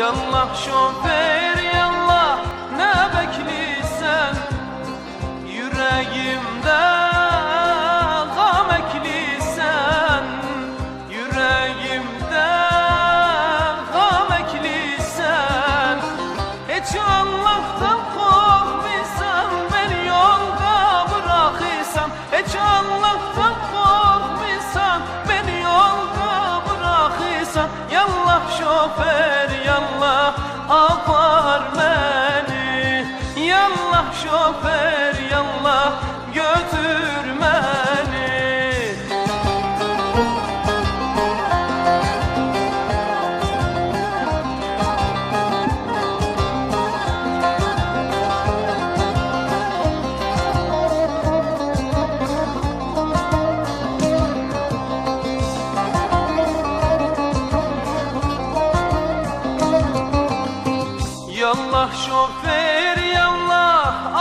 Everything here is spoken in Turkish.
Yallah şoför apar beni Yallah şoför Yallah şoför yallah